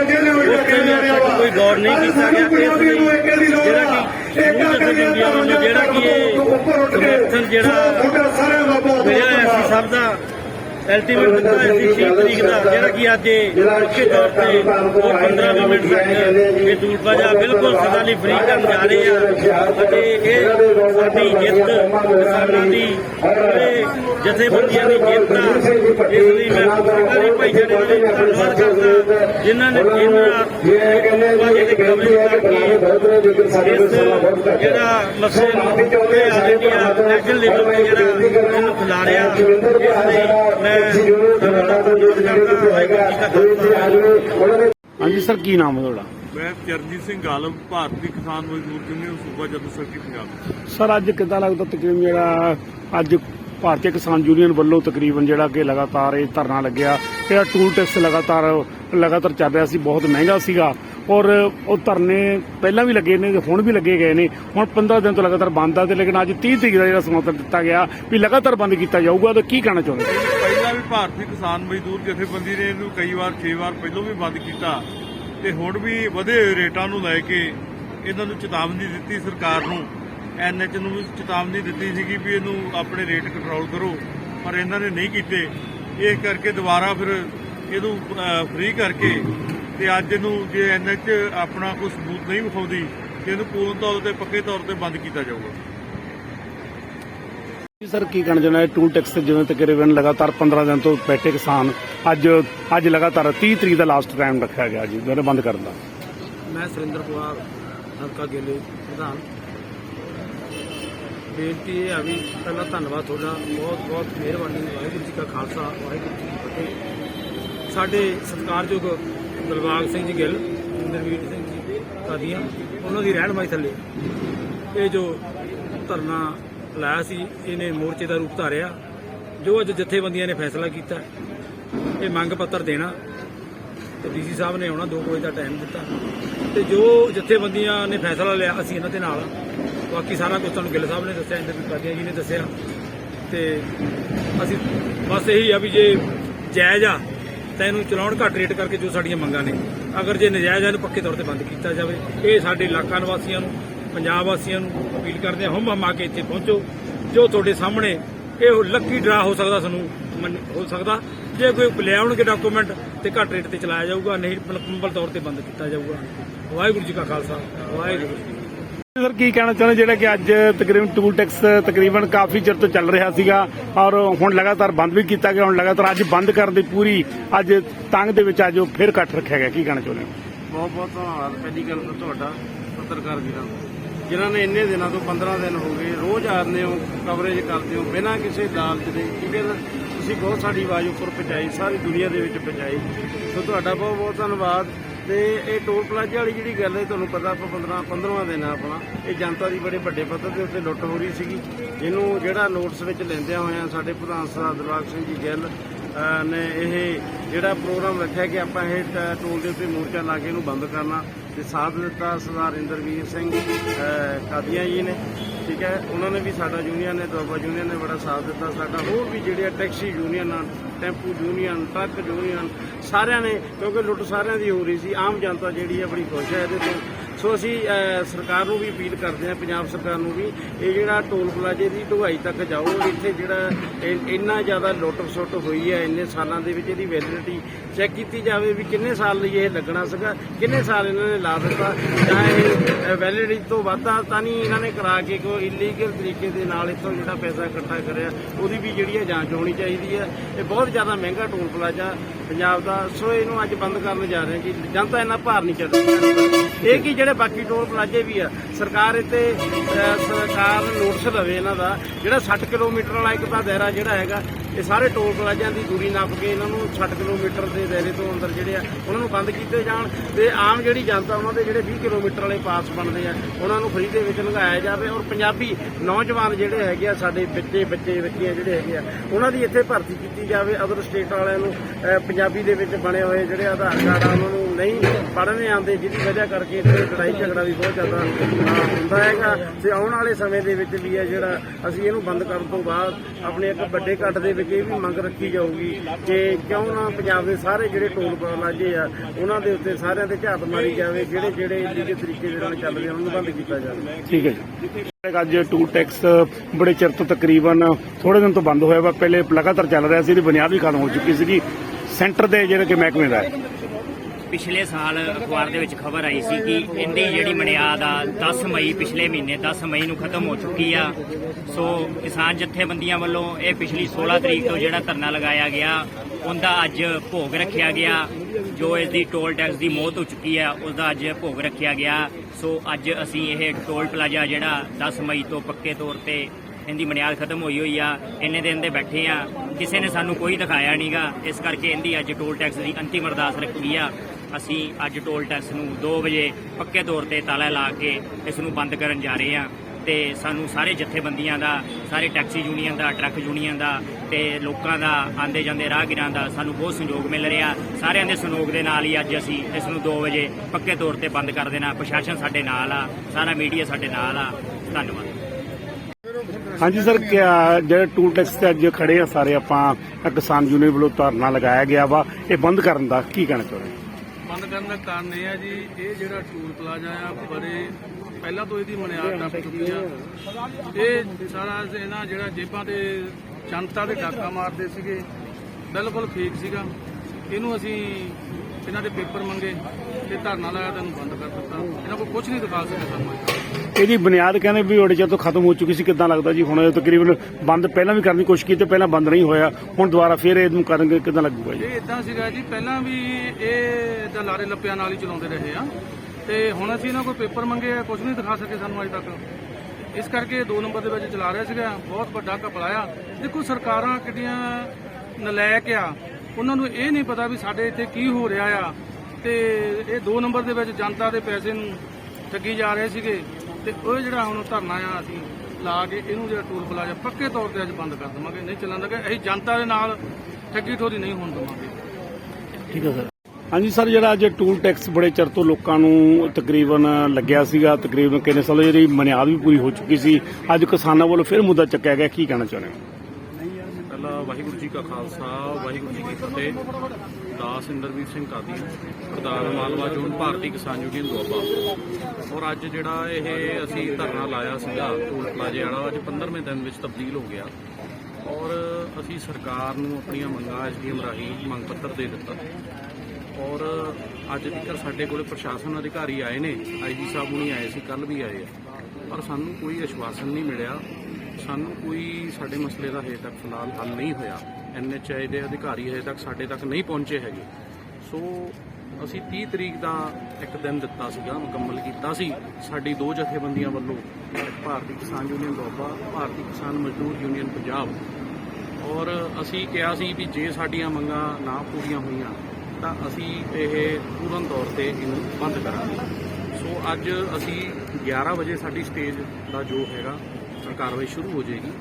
ਚਲੇ ਗਏ। ਉੱਥੇ ਵੀ ਕੋਈ ਗੌਰ ਨਹੀਂ ਕੀਤਾ ਗਿਆ। ਇਸ ਲਈ ਜਿਹੜਾ ਕਿ ਸਮੂਹ ਜਥੇਬੰਦੀਆਂ ਵੱਲੋਂ ਜਿਹੜਾ ਕਿ ਇਹ ਸਮਰਥਨ ਜਿਹੜਾ ਮਿਲਿਆ ਹੋਇਆ ਸੀ ਸਭ ਦਾ। ਅਲਟੀਮੇਟ ਦਿੱਤਾ ਹੋਇਆ ਸੀ 6 ਤਰੀਕ ਦਾ, ਜਿਹੜਾ ਕਿ ਅੱਜ ਇਹ ਤੌਰ ਤੇ ਉਹ 15 ਮਿੰਟ ਤੱਕ ਇਹ ਦੂਰ ਬਿਲਕੁਲ ਸਦਾ ਲਈ ਫ੍ਰੀ ਕਰਨ ਜਾ ਰਹੇ ਆ। ਅਤੇ ਇਹ ਸਾਡੀ ਜਿੱਤ ਕਿਸਾਨਾਂ ਦੀ ਜਥੇਬੰਦੀਆਂ ਦੀ ਜਿੱਤ ਇਸ ਲਈ ਮੈਂ ਸਰਕਾਰੀ ਭਾਈਚਾਰੇ ਦਾ ਧੰਨਵਾਦ ਕਰਦਾ, ਜਿਨ੍ਹਾਂ ਨੇ ਦਿਨ ਰਾਤ ਦੇ ਕਵਰੇਜ ਕਰਕੇ ਇਸ ਜਿਹੜਾ ਮਸਲੇ ਨੂੰ ਤੇ ਆਲ ਇੰਡੀਆ ਨੈਸ਼ਨਲ ਲੈਵਲ ਤੇ ਜਿਹੜਾ ਇਹਨੂੰ ਖਿਲਾਰਿਆ ਇਸ ਲਈ ਮੈਂ ਹਾਂਜੀ ਸਰ ਕੀ ਨਾਮ ਹੈ ਤੁਹਾਡਾ? ਮੈਂ ਚਰਨਜੀਤ ਸਿੰਘ ਗਾਲਮ ਭਾਰਤੀ ਕਿਸਾਨ ਮਜ਼ਦੂਰ ਯੂਨੀਅਨ ਸੂਬਾ ਜਨਰਲ ਸਕੱਤਰ ਪੰਜਾਬ। ਸਰ ਅੱਜ ਕਿੱਦਾਂ ਲੱਗਦਾ ਤਕਰੀਬਨ ਜਿਹੜਾ ਅੱਜ ਭਾਰਤੀ ਕਿਸਾਨ ਯੂਨੀਅਨ ਵੱਲੋਂ ਤਕਰੀਬਨ ਜਿਹੜਾ ਕਿ ਲਗਾਤਾਰ ਇਹ ਧਰਨਾ ਲੱਗਿਆ ਜਿਹੜਾ ਟੂਲ ਟੈਕਸ ਲਗਾਤਾਰ ਲਗਾਤਾਰ ਚੱਲ ਰਿਹਾ ਸੀ ਬਹੁਤ ਮਹਿੰਗਾ ਸੀਗਾ। ਔਰ ਉਹ ਧਰਨੇ ਪਹਿਲਾਂ ਵੀ ਲੱਗੇ ਨੇ ਹੁਣ ਵੀ ਲੱਗੇ ਗਏ ਨੇ। ਹੁਣ 15 ਦਿਨ ਤੋਂ ਲਗਾਤਾਰ ਬੰਦ ਆ ਤੇ ਲੇਕਿਨ ਅੱਜ 30 ਤਰੀਕ ਦਾ ਜਿਹੜਾ ਸਮਾਂ ਦਿੱਤਾ ਗਿਆ ਵੀ ਲਗਾਤਾਰ ਬੰਦ ਕੀਤਾ ਜਾਊਗਾ ਤਾਂ ਕੀ ਕਹਿਣਾ ਚਾਹੁੰਦੇ ਵੀ ਭਾਰਤੀ ਕਿਸਾਨ ਮਜ਼ਦੂਰ ਜਥੇਬੰਦੀ ਨੇ ਇਹਨੂੰ ਕਈ ਵਾਰ 6 ਵਾਰ ਪਹਿਲਾਂ ਵੀ ਬੰਦ ਕੀਤਾ ਤੇ ਹੁਣ ਵੀ ਵਧੇ ਹੋਏ ਰੇਟਾਂ ਨੂੰ ਲੈ ਕੇ ਇਹਨਾਂ ਨੂੰ ਚੇਤਾਵਨੀ ਦਿੱਤੀ ਸਰਕਾਰ ਨੂੰ। ਐਨਐਚ ਨੂੰ ਵੀ ਚੇਤਾਵਨੀ ਦਿੱਤੀ ਸੀਗੀ ਵੀ ਇਹਨੂੰ ਆਪਣੇ ਰੇਟ ਕੰਟਰੋਲ ਕਰੋ, ਪਰ ਇਹਨਾਂ ਨੇ ਨਹੀਂ ਕੀਤੇ। ਇਸ ਕਰਕੇ ਦੁਬਾਰਾ ਫਿਰ ਇਹਨੂੰ ਫ੍ਰੀ ਕਰਕੇ ਤੇ ਅੱਜ ਇਹਨੂੰ ਜੇ ਐਨਐਚ ਆਪਣਾ ਕੋਈ ਸਬੂਤ ਨਹੀਂ ਵਿਖਾਉਂਦੀ, ਤੇ ਇਹਨੂੰ ਪੂਰਨ ਤੌਰ ਤੇ, ਪੱਕੇ ਤੌਰ ਤੇ ਬੰਦ ਕੀਤਾ ਜਾਊਗਾ। ਸਰ, ਕੀ ਕਹਿਣਾ ਚਾਹੁੰਦਾ ਟੂਲ ਟੈਕਸ ਤੇ ਜਿਵੇਂ ਤਕਰੀਬਨ ਲਗਾਤਾਰ 15 ਦਿਨ ਤੋਂ ਬੈਠੇ ਕਿਸਾਨ, ਅੱਜ ਅੱਜ ਲਗਾਤਾਰ 30 ਤਰੀਕ ਦਾ ਲਾਸਟ ਟਾਈਮ ਰੱਖਿਆ ਗਿਆ ਜੀ, ਜਿਹੜੇ ਬੰਦ ਕਰਨ ਦਾ। ਮੈਂ ਸੁਰਿੰਦਰ ਕੁਮਾਰ, ਹਲਕਾ ਗੇਲੇ, ਪ੍ਰਧਾਨ। ਬੇਨਤੀ ਇਹ ਆ ਵੀ ਪਹਿਲਾਂ ਧੰਨਵਾਦ ਤੁਹਾਡਾ, ਬਹੁਤ ਬਹੁਤ ਮਿਹਰਬਾਨੀ, ਵਾਹਿਗੁਰੂ ਜੀ ਕਾ ਖਾਲਸਾ, ਵਾਹਿਗੁਰੂ ਜੀ ਕੀ ਫਤਿਹ। ਸਾਡੇ ਸਤਿਕਾਰਯੋਗ ਦਿਲਬਾਗ ਸਿੰਘ ਜੀ ਗਿੱਲ, ਇੰਦਰਵੀਰ ਸਿੰਘ ਜੀ ਕਾਦੀਆਂ, ਉਹਨਾਂ ਦੀ ਰਹਿਨਮਾਈ ਥੱਲੇ। ਇਹ ਜੋ ਧਰਨਾ ਲਾਇਆ ਸੀ, ਇਹਨੇ ਮੋਰਚੇ ਦਾ ਰੂਪ ਧਾਰਿਆ। ਜੋ ਅੱਜ ਜਥੇਬੰਦੀਆਂ ਨੇ ਫੈਸਲਾ ਕੀਤਾ, ਇਹ ਮੰਗ ਪੱਤਰ ਦੇਣਾ, ਤੇ ਡੀਸੀ ਸਾਹਿਬ ਨੇ ਆਉਣਾ 2 ਵਜੇ ਦਾ ਟਾਈਮ ਦਿੱਤਾ। ਤੇ ਜੋ ਜਥੇਬੰਦੀਆਂ ਨੇ ਫੈਸਲਾ ਲਿਆ, ਅਸੀਂ ਇਹਨਾਂ ਦੇ ਨਾਲ ਬਾਕੀ ਸਾਰਾ ਕੁਝ ਤੁਹਾਨੂੰ ਗਿੱਲ ਸਾਹਿਬ ਨੇ ਦੱਸਿਆ ਇੰਦਰਜੀਤ ਕਾਦੀਆਂ ਜੀ ਨੇ ਦੱਸਿਆ। ਤੇ ਅਸੀਂ ਬਸ ਇਹੀ ਆ ਵੀ ਜੇ ਜਾਇਜ਼ ਆ, ਤਾਂ ਇਹਨੂੰ ਚਲਾਉਣ ਘੱਟ ਰੇਟ ਕਰਕੇ ਜੋ ਸਾਡੀਆਂ ਮੰਗਾਂ ਨੇ। ਅਗਰ ਜੇ ਨਜਾਇਜ਼ ਆ, ਇਹਨੂੰ ਪੱਕੇ ਤੌਰ ਤੇ ਬੰਦ ਕੀਤਾ ਜਾਵੇ। ਇਹ ਸਾਡੇ ਇਲਾਕਾ ਨਿਵਾਸੀਆਂ ਨੂੰ ਪੰਜਾਬ ਵਾਸੀਆਂ ਨੂੰ ਅਪੀਲ ਕਰਦੇ ਹਾਂ ਹਮ ਹਮ ਆ ਕੇ ਇੱਥੇ ਪਹੁੰਚੋ। ਜੋ ਤੁਹਾਡੇ ਸਾਹਮਣੇ ਇਹ ਲੱਕੀ ਡਰਾ ਹੋ ਸਕਦਾ ਸਾਨੂੰ ਹੋ ਸਕਦਾ। ਜੇ ਕੋਈ ਲਿਆਉਣਗੇ ਡਾਕੂਮੈਂਟ ਤੇ ਘੱਟ ਰੇਟ ਤੇ ਚਲਾਇਆ ਜਾਊਗਾ ਨਹੀਂ ਮੁਕੰਮਲ ਤੌਰ ਤੇ ਬੰਦ ਕੀਤਾ ਜਾਊਗਾ। ਵਾਹਿਗੁਰੂ ਜੀ ਕਾ ਖਾਲਸਾ ਵਾਹਿਗੁਰੂ ਜੀ। ਸਰ ਕੀ ਕਹਿਣਾ ਚਾਹੁੰਦੇ ਜਿਹੜਾ ਕਿ ਅੱਜ ਤਕਰੀਬਨ ਟੂਲ ਟੈਕਸ ਤਕਰੀਬਨ ਕਾਫੀ ਚਿਰ ਤੋਂ ਚੱਲ ਰਿਹਾ ਸੀਗਾ ਔਰ ਹੁਣ ਲਗਾਤਾਰ ਬੰਦ ਵੀ ਕੀਤਾ ਗਿਆ ਹੁਣ ਲਗਾਤਾਰ ਅੱਜ ਬੰਦ ਕਰਨ ਦੀ ਪੂਰੀ ਅੱਜ ਤੰਗ ਦੇ ਵਿੱਚ ਅੱਜ ਉਹ ਫਿਰ ਇਕੱਠ ਰੱਖਿਆ ਗਿਆ। ਕੀ ਕਹਿਣਾ ਚਾਹੁੰਦੇ ਹੋ? ਬਹੁਤ ਬਹੁਤ ਧੰਨਵਾਦ। ਪਹਿਲੀ ਗੱਲ ਤਾਂ ਤੁਹਾਡਾ ਪੱਤਰਕਾਰ ਵੀਰਾਂ ਦਾ ਜਿਨ੍ਹਾਂ ਨੇ ਇੰਨੇ ਦਿਨਾਂ ਤੋਂ 15 ਦਿਨ ਹੋ ਗਏ, ਰੋਜ਼ ਆਉਂਦੇ ਹੋ ਕਵਰੇਜ ਕਰਦੇ ਹੋ, ਬਿਨਾਂ ਕਿਸੇ ਲਾਲਚ ਦੇ, ਠੀਕ ਤੁਸੀਂ ਬਹੁਤ ਸਾਡੀ ਆਵਾਜ਼ ਉੱਪਰ ਪਹੁੰਚਾਈ, ਸਾਰੀ ਦੁਨੀਆ ਦੇ ਵਿੱਚ ਪਹੁੰਚਾਈ। ਸੋ ਤੁਹਾਡਾ ਬਹੁਤ ਬਹੁਤ ਧੰਨਵਾਦ। ਤੇ ਇਹ ਟੋਲ ਪਲਾਜ਼ੇ ਵਾਲੀ ਜਿਹੜੀ ਗੱਲ ਹੈ, ਤੁਹਾਨੂੰ ਪਤਾ ਆਪਾਂ 15 15ਵਾਂ ਦਿਨ ਆ ਆਪਣਾ। ਇਹ ਜਨਤਾ ਦੀ ਬੜੇ ਵੱਡੇ ਪੱਧਰ ਦੇ ਉੱਤੇ ਲੁੱਟ ਹੋ ਰਹੀ ਸੀਗੀ। ਇਹਨੂੰ ਜਿਹੜਾ ਨੋਟਿਸ ਵਿੱਚ ਲੈਂਦਿਆਂ ਹੋਇਆਂ ਸਾਡੇ ਪ੍ਰਧਾਨ ਸਰਦਾਰ ਦਿਲਬਾਗ ਸਿੰਘ ਜੀ ਗਿੱਲ ਨੇ ਇਹ ਜਿਹੜਾ ਪ੍ਰੋਗਰਾਮ ਰੱਖਿਆ ਕਿ ਆਪਾਂ ਇਹ ਟੋਲ ਦੇ ਉੱਤੇ ਮੋਰਚਾ ਲਾ ਕੇ ਇਹਨੂੰ ਬੰਦ ਕਰਨਾ। ਤੇ ਸਾਥ ਦਿੱਤਾ ਸਰਦਾਰ ਇੰਦਰਵੀਰ ਸਿੰਘ ਕਾਦੀਆਂ ਜੀ ਨੇ। ਠੀਕ ਹੈ, ਉਹਨਾਂ ਨੇ ਵੀ ਸਾਡਾ ਯੂਨੀਅਨ ਨੇ ਦੁਆਬਾ ਯੂਨੀਅਨ ਨੇ ਬੜਾ ਸਾਥ ਦਿੱਤਾ। ਸਾਡਾ ਹੋਰ ਵੀ ਜਿਹੜੇ ਆ ਟੈਕਸੀ ਯੂਨੀਅਨ ਆ ਟੈਂਪੂ ਯੂਨੀਅਨ ਟਰੱਕ ਯੂਨੀਅਨ ਸਾਰਿਆਂ ਨੇ, ਕਿਉਂਕਿ ਲੁੱਟ ਸਾਰਿਆਂ ਦੀ ਹੋ ਰਹੀ ਸੀ। ਆਮ ਜਨਤਾ ਜਿਹੜੀ ਹੈ ਬੜੀ ਖੁਸ਼ ਹੈ ਇਹਦੇ ਤੋਂ। ਸੋ ਅਸੀਂ ਸਰਕਾਰ ਨੂੰ ਵੀ ਅਪੀਲ ਕਰਦੇ ਹਾਂ, ਪੰਜਾਬ ਸਰਕਾਰ ਨੂੰ ਵੀ, ਇਹ ਜਿਹੜਾ ਟੋਲ ਪਲਾਜ਼ੇ ਦੀ ਢੁਆਈ ਤੱਕ ਜਾਓ, ਇੱਥੇ ਜਿਹੜਾ ਇੰਨਾ ਜ਼ਿਆਦਾ ਲੁੱਟ ਸੁੱਟ ਹੋਈ ਹੈ, ਇੰਨੇ ਸਾਲਾਂ ਦੇ ਵਿੱਚ ਇਹਦੀ ਵੈਲਿਡਿਟੀ ਚੈੱਕ ਕੀਤੀ ਜਾਵੇ ਵੀ ਕਿੰਨੇ ਸਾਲ ਲਈ ਇਹ ਲੱਗਣਾ ਸੀਗਾ, ਕਿੰਨੇ ਸਾਲ ਇਹਨਾਂ ਨੇ ਲਾ ਦਿੱਤਾ, ਜਾਂ ਇਹ ਵੈਲਿਡਿਟੀ ਤੋਂ ਵੱਧਾ ਤਾਂ ਨਹੀਂ ਇਹਨਾਂ ਨੇ ਕਰਾ ਕੇ ਕੋਈ ਇਲੀਗਲ ਤਰੀਕੇ ਦੇ ਨਾਲ ਇੱਥੋਂ ਜਿਹੜਾ ਪੈਸਾ ਇਕੱਠਾ ਕਰਿਆ, ਉਹਦੀ ਵੀ ਜਿਹੜੀ ਹੈ ਜਾਂਚ ਹੋਣੀ ਚਾਹੀਦੀ ਹੈ। ਇਹ ਬਹੁਤ ਜ਼ਿਆਦਾ ਮਹਿੰਗਾ ਟੋਲ ਪਲਾਜ਼ਾ ਪੰਜਾਬ ਦਾ, ਸੋ ਇਹਨੂੰ ਅੱਜ ਬੰਦ ਕਰਨ ਜਾ ਰਹੇ ਹਾਂ ਜੀ ਜਨਤਾ ਇੰਨਾ ਭਾਰ ਨਹੀਂ ਚੱਲਦੀ ਇਹ ਕੀ ਜਿਹੜਾ ਬਾਕੀ ਟੋਲ ਪਲਾਜ਼ੇ ਵੀ ਆ। ਸਰਕਾਰ ਇੱਥੇ ਸਰਕਾਰ ਨੋਟਿਸ ਲਵੇ ਇਹਨਾਂ ਦਾ, ਜਿਹੜਾ 60 ਕਿਲੋਮੀਟਰ ਵਾਲਾ ਇੱਕ ਤਾਂ ਦਾਇਰਾ ਜਿਹੜਾ ਹੈਗਾ, ਇਹ ਸਾਰੇ ਟੋਲ ਪਲਾਜ਼ਿਆਂ ਦੀ ਦੂਰੀ ਨਾਪ ਕੇ ਇਹਨਾਂ ਨੂੰ 60 ਕਿਲੋਮੀਟਰ ਦੇ ਦਾਇਰੇ ਤੋਂ ਅੰਦਰ ਜਿਹੜੇ ਆ, ਉਹਨਾਂ ਨੂੰ ਬੰਦ ਕੀਤੇ ਜਾਣ। ਤੇ ਆਮ ਜਿਹੜੀ ਜਨਤਾ ਉਹਨਾਂ ਦੇ ਜਿਹੜੇ 20 ਕਿਲੋਮੀਟਰ ਵਾਲੇ ਪਾਸ ਬਣਦੇ ਆ, ਉਹਨਾਂ ਨੂੰ ਫ੍ਰੀ ਦੇ ਵਿੱਚ ਲੰਘਾਇਆ ਜਾਵੇ ਔਰ ਪੰਜਾਬੀ ਨੌਜਵਾਨ ਜਿਹੜੇ ਹੈਗੇ ਆ, ਸਾਡੇ ਬੱਚੇ ਬੱਚੇ, ਬੱਚੀਆਂ ਜਿਹੜੇ ਹੈਗੇ ਆ, ਉਹਨਾਂ ਦੀ ਇੱਥੇ ਭਰਤੀ ਕੀਤੀ ਜਾਵੇ। ਅਦਰ ਸਟੇਟ ਵਾਲਿਆਂ ਨੂੰ ਪੰਜਾਬੀ ਦੇ ਵਿੱਚ ਬਣੇ ਹੋਏ ਜਿਹੜੇ ਆਧਾਰ ਕਾਰਡ ਆ, ਉਹਨਾਂ ਨੂੰ ਨਹੀਂ ਪੜ੍ਹਨੇ ਆਉਂਦੇ, ਜਿਹਦੀ ਵਜ੍ਹਾ ਕਰਕੇ ਇੱਥੇ ਲੜਾਈ ਝਗੜਾ ਵੀ ਬਹੁਤ ਜ਼ਿਆਦਾ ਹੁੰਦਾ ਹੈਗਾ। ਤੇ ਆਉਣ ਵਾਲੇ ਸਮੇਂ ਦੇ ਵਿੱਚ ਵੀ ਹੈ ਜਿਹੜਾ ਅਸੀਂ ਇਹਨੂੰ ਬੰਦ ਕਰਨ ਤੋਂ ਬਾਅਦ ਆਪਣੇ ਇੱਕ ਵੱਡੇ ਕੱਟ ਦੇ ਵਿੱਚ ਇਹ ਵੀ ਮੰਗ ਰੱਖੀ ਜਾਊਗੀ ਕਿ ਕਿਉਂ ਨਾ ਪੰਜਾਬ ਦੇ ਸਾਰੇ ਜਿਹੜੇ ਟੋਲ ਪਲਾਜ਼ੇ ਆ, ਉਹਨਾਂ ਦੇ ਉੱਤੇ ਸਾਰਿਆਂ ਤੇ ਝਾਤ ਮਾਰੀ ਜਾਵੇ ਜਿਹੜੇ ਜਿਹੜੇ ਜਿਹੜੇ ਤਰੀਕੇ ਦੇ ਨਾਲ ਚੱਲ ਰਹੇ ਉਹਨਾਂ ਨੂੰ ਬੰਦ ਕੀਤਾ ਜਾਵੇ। ਠੀਕ ਹੈ ਜੀ। ਅੱਜ ਟੂਲ ਟੈਕਸ ਬੜੇ ਚਿਰ ਤੋਂ ਤਕਰੀਬਨ ਥੋੜੇ ਦਿਨ ਤੋਂ ਬੰਦ ਹੋਇਆ ਵਾ। ਪਹਿਲੇ ਲਗਾਤਾਰ ਚੱਲ ਰਿਹਾ ਸੀ, ਇਹਦੀ ਬੁਨਿਆਦ ਵੀ ਖਤਮ ਹੋ ਚੁੱਕੀ ਸੀਗੀ। ਸੈਂਟਰ ਦੇ ਜਿਹੜੇ ਕਿ ਮਹਿਕਮੇ ਦਾ ਪਿਛਲੇ ਸਾਲ ਅਖਬਾਰ ਦੇ ਵਿੱਚ ਖਬਰ ਆਈ ਸੀ ਕਿ ਇਹਦੀ ਜਿਹੜੀ ਮਨਿਆਦ ਆ 10 ਮਈ ਪਿਛਲੇ ਮਹੀਨੇ 10 ਮਈ ਨੂੰ ਖਤਮ ਹੋ ਚੁੱਕੀ ਆ। ਸੋ ਕਿਸਾਨ ਜਥੇਬੰਦੀਆਂ ਵੱਲੋਂ ਇਹ ਪਿਛਲੀ 16 ਤਰੀਕ ਤੋਂ ਜਿਹੜਾ ਧਰਨਾ ਲਗਾਇਆ ਗਿਆ, ਉਹਦਾ ਅੱਜ ਭੋਗ ਰੱਖਿਆ ਗਿਆ। ਜੋ ਇਸ ਦੀ ਟੋਲ ਟੈਕਸ ਦੀ ਮੌਤ ਹੋ ਚੁੱਕੀ ਆ ਉਸ ਦਾ ਅੱਜ ਭੋਗ ਰੱਖਿਆ ਗਿਆ। ਸੋ ਅੱਜ ਅਸੀਂ ਇਹ ਟੋਲ ਪਲਾਜ਼ਾ ਜਿਹੜਾ 10 ਮਈ ਤੋਂ ਪੱਕੇ ਤੌਰ ਤੇ ਇਹਦੀ ਮਨਿਆਦ ਖਤਮ ਹੋਈ ਹੋਈ ਆ, ਇੰਨੇ ਦਿਨ ਦੇ ਬੈਠੇ ਆ। ਕਿਸੇ ਨੇ ਸਾਨੂੰ ਕੋਈ ਦਿਖਾਇਆ ਨਹੀਂਗਾ ਇਸ ਕਰਕੇ ਇਹਦੀ ਅੱਜ ਟੋਲ ਟੈਕਸ ਦੀ ਅੰਤਿਮ ਅਰਦਾਸ ਰੱਖੀ ਆ। ਅਸੀਂ ਅੱਜ ਟੋਲ ਟੈਕਸ ਨੂੰ 2 ਵਜੇ ਪੱਕੇ ਤੌਰ ਤੇ ਤਾਲਾ ਲਾ ਕੇ ਇਸ ਨੂੰ ਬੰਦ ਕਰਨ ਜਾ ਰਹੇ ਹਾਂ ਤੇ ਸਾਨੂੰ ਸਾਰੇ ਜਥੇਬੰਦੀਆਂ ਦਾ, ਸਾਰੇ ਟੈਕਸੀ ਯੂਨੀਅਨ ਦਾ, ਟਰੱਕ ਯੂਨੀਅਨ ਦਾ ਤੇ ਲੋਕਾਂ ਦਾ, ਆਂਦੇ ਜਾਂਦੇ ਰਾਹਗੀਰਾਂ ਦਾ ਸਾਨੂੰ ਬਹੁਤ ਸਹਿਯੋਗ ਮਿਲ ਰਿਹਾ। ਸਾਰਿਆਂ ਦੇ ਸਹਿਯੋਗ ਦੇ ਨਾਲ ਹੀ ਅੱਜ ਅਸੀਂ ਇਸ ਨੂੰ 2 ਵਜੇ ਪੱਕੇ ਤੌਰ ਤੇ ਬੰਦ ਕਰ ਦੇਣਾ। ਪ੍ਰਸ਼ਾਸਨ ਸਾਡੇ ਨਾਲ ਆ, ਸਾਰਾ ਮੀਡੀਆ ਸਾਡੇ ਨਾਲ ਆ। ਧੰਨਵਾਦ। ਹਾਂਜੀ ਸਰ ਜਿਹੜੇ ਟੂਲ ਟੈਕਸ ਤੇ ਅੱਜ ਖੜੇ ਆ ਸਾਰੇ ਆਪਾਂ ਕਿਸਾਨ ਯੂਨੀਅਨ ਵੱਲੋਂ ਧਰਨਾ ਲਗਾਇਆ ਗਿਆ ਵਾ, ਇਹ ਬੰਦ ਕਰਨ ਦਾ ਕੀ ਕਹਿਣਾ ਚਾਹੁੰਦੇ ਬੰਦ ਕਰਨ ਦਾ ਕਾਰਨ ਇਹ ਹੈ ਜੀ, ਇਹ ਜਿਹੜਾ ਟੂਲ ਪਲਾਜ਼ਾ ਆ, ਬੜੇ ਪਹਿਲਾਂ ਤੋਂ ਇਹਦੀ ਮਨਿਆਦ ਟੱਪ ਚੁੱਕੀ ਆ। ਇਹ ਸਾਰਾ ਇਹਨਾਂ ਜਿਹੜਾ ਜੇਬਾਂ ਤੇ ਜਨਤਾ ਦੇ ਡਾਕਾ ਮਾਰਦੇ ਸੀਗੇ, ਬਿਲਕੁਲ ਫੇਕ ਸੀਗਾ। ਇਹਨੂੰ ਅਸੀਂ ਇਹਨਾਂ ਦੇ ਪੇਪਰ ਮੰਗੇ ਤੇ ਧਰਨਾ ਲਾਇਆ ਤੈਨੂੰ ਬੰਦ ਕਰ ਦਿੱਤਾ। ਇਹਨਾਂ ਕੋਲ ਕੁਝ ਨਹੀਂ ਦਿਖਾ ਸਕੇ ਸਾਨੂੰ। ਇਹਦੀ ਬੁਨਿਆਦ ਕਹਿੰਦੇ ਵੀ ਉਹਦੇ ਚਿਰ ਤੋਂ ਖਤਮ ਹੋ ਚੁੱਕੀ ਸੀ ਕਿੱਦਾਂ ਲੱਗਦਾ ਜੀ? ਹੁਣ ਇਹ ਤਕਰੀਬਨ ਬੰਦ ਪਹਿਲਾਂ ਵੀ ਕਰਨ ਦੀ ਕੋਸ਼ਿਸ਼ ਕੀਤੀ ਪਹਿਲਾਂ ਬੰਦ ਨਹੀਂ ਹੋਇਆ। ਹੁਣ ਦੁਬਾਰਾ ਫੇਰ ਇਹਨੂੰ ਕਰਨਗੇ ਕਿੱਦਾਂ ਲੱਗੂਗਾ ਜੀ? ਇਹ ਇਦਾਂ ਸੀਗਾ ਜੀ ਪਹਿਲਾਂ ਵੀ ਇਹ ਇਦਾਂ ਲਾਰੇ ਲੱਪਿਆਂ ਨਾਲ ਹੀ ਚਲਾਉਂਦੇ ਰਹੇ ਆ। ਤੇ ਹੁਣ ਅਸੀਂ ਇਹਨਾਂ ਕੋਲ ਪੇਪਰ ਮੰਗੇ ਆ ਕੁਝ ਨਹੀਂ ਦਿਖਾ ਸਕੇ ਸਾਨੂੰ ਅੱਜ ਤੱਕ। ਇਸ ਕਰਕੇ 2 ਨੰਬਰ ਦੇ ਵਿੱਚ ਚਲਾ ਰਿਹਾ ਸੀਗਾ। ਬਹੁਤ ਵੱਡਾ ਘਪਲਾ ਆ। ਦੇਖੋ ਸਰਕਾਰਾਂ ਕਿੱਡੀਆਂ ਨਲਾਇਕ ਆ। ਉਹਨਾਂ ਨੂੰ ਇਹ ਨਹੀਂ ਪਤਾ ਵੀ ਸਾਡੇ ਇੱਥੇ ਕੀ ਹੋ ਰਿਹਾ ਆ ਤੇ ਇਹ 2 ਨੰਬਰ ਦੇ ਵਿੱਚ ਜਨਤਾ ਦੇ ਪੈਸੇ ਨੂੰ ਠੱਗੀ ਜਾ ਰਹੇ ਸੀਗੇ ਤੇ ਉਹ ਜਿਹੜਾ ਹੁਣ ਧਰਨਾ ਆ ਅਸੀਂ ਲਾ ਕੇ ਇਹਨੂੰ ਜਿਹੜਾ ਟੂਲ ਪਲਾਜ਼ਾ ਪੱਕੇ ਤੌਰ ਤੇ ਅੱਜ ਬੰਦ ਕਰ ਦੇਵਾਂਗੇ। ਨਹੀਂ ਚੱਲਣ ਲੱਗਾ ਅਸੀਂ ਜਨਤਾ ਦੇ ਨਾਲ ਠੱਗੀ ਠੋਰੀ ਨਹੀਂ ਹੋਣ ਦੇਵਾਂਗੇ। ਠੀਕ ਹੈ ਸਰ। ਹਾਂਜੀ ਸਰ, ਜਿਹੜਾ ਅੱਜ ਟੂਲ ਟੈਕਸ ਬੜੇ ਚਿਰ ਤੋਂ ਲੋਕਾਂ ਨੂੰ ਤਕਰੀਬਨ ਲੱਗਿਆ ਸੀਗਾ, ਤਕਰੀਬਨ ਕਿੰਨੇ ਸਾਲ ਜਿਹੜੀ ਮਨਿਆਦ ਵੀ ਪੂਰੀ ਹੋ ਚੁੱਕੀ ਸੀ, ਅੱਜ ਕਿਸਾਨਾਂ ਵੱਲੋਂ ਫਿਰ ਮੁੱਦਾ ਚੱਕਿਆ ਗਿਆ, ਕੀ ਕਹਿਣਾ ਚਾਹੁੰਦੇ ਹੋ? ਵਾਹਿਗੁਰੂ ਜੀ ਕਾ ਖਾਲਸਾ, ਵਾਹਿਗੁਰੂ ਜੀ ਕੀ ਫਤਿਹ। ਦਾਸ ਇੰਦਰਵੀਰ ਸਿੰਘ ਕਾਦੀ, ਪ੍ਰਧਾਨ ਮਾਲਵਾ ਜ਼ੋਨ, ਭਾਰਤੀ ਕਿਸਾਨ ਯੂਨੀਅਨ ਦੁਆਬਾ। ਔਰ ਅੱਜ ਜਿਹੜਾ ਇਹ ਅਸੀਂ ਧਰਨਾ ਲਾਇਆ ਸੀਗਾ ਟੋਲ ਪਲਾਜ਼ੇ ਵਾਲਾ ਅੱਜ 15ਵੇਂ ਦਿਨ ਵਿੱਚ ਤਬਦੀਲ ਹੋ ਗਿਆ। ਔਰ ਅਸੀਂ ਸਰਕਾਰ ਨੂੰ ਆਪਣੀਆਂ ਮੰਗਾਂ ਐਸਡੀਐਮ ਰਾਹੀਂ ਮੰਗ ਪੱਤਰ ਦੇ ਦਿੱਤਾ। ਔਰ ਅੱਜ ਤੱਕ ਸਾਡੇ ਕੋਲੇ ਪ੍ਰਸ਼ਾਸਨ ਅਧਿਕਾਰੀ ਆਏ ਨੇ ਆਈਜੀ ਸਾਹਿਬ ਹੁਣੀ ਆਏ ਸੀ ਕੱਲ ਵੀ ਆਏ ਆ। ਪਰ ਸਾਨੂੰ ਕੋਈ ਅਸ਼ਵਾਸਨ ਨਹੀਂ ਮਿਲਿਆ। ਸਾਨੂੰ ਕੋਈ ਸਾਡੇ ਮਸਲੇ ਦਾ ਹਜੇ ਤੱਕ ਫਿਲਹਾਲ ਹੱਲ ਨਹੀਂ ਹੋਇਆ। ਐਨਐਚਆਈ ਦੇ ਅਧਿਕਾਰੀ ਹਜੇ ਤੱਕ ਸਾਡੇ ਤੱਕ ਨਹੀਂ ਪਹੁੰਚੇ ਹੈਗੇ। ਸੋ ਅਸੀਂ 30 ਤਰੀਕ ਦਾ ਇੱਕ ਦਿਨ ਦਿੱਤਾ ਸੀਗਾ, ਮੁਕੰਮਲ ਕੀਤਾ ਸੀ। ਸਾਡੀ ਦੋ ਜਥੇਬੰਦੀਆਂ ਵੱਲੋਂ ਭਾਰਤੀ ਕਿਸਾਨ ਯੂਨੀਅਨ ਦੋਬਾ ਭਾਰਤੀ ਕਿਸਾਨ ਮਜ਼ਦੂਰ ਯੂਨੀਅਨ ਪੰਜਾਬ। ਔਰ ਅਸੀਂ ਕਿਹਾ ਸੀ ਵੀ ਜੇ ਸਾਡੀਆਂ ਮੰਗਾਂ ਨਾ ਪੂਰੀਆਂ ਹੋਈਆਂ, ਤਾਂ ਅਸੀਂ ਇਹ ਪੂਰਨ ਤੌਰ ਤੇ ਇਹਨੂੰ ਬੰਦ ਕਰਾਂਗੇ। ਸੋ ਅੱਜ ਅਸੀਂ 11 ਵਜੇ ਸਾਡੀ ਸਟੇਜ ਦਾ ਜੋ ਹੈਗਾ ਕਾਰਵਾਈ ਸ਼ੁਰੂ ਹੋ ਜਾਏਗੀ।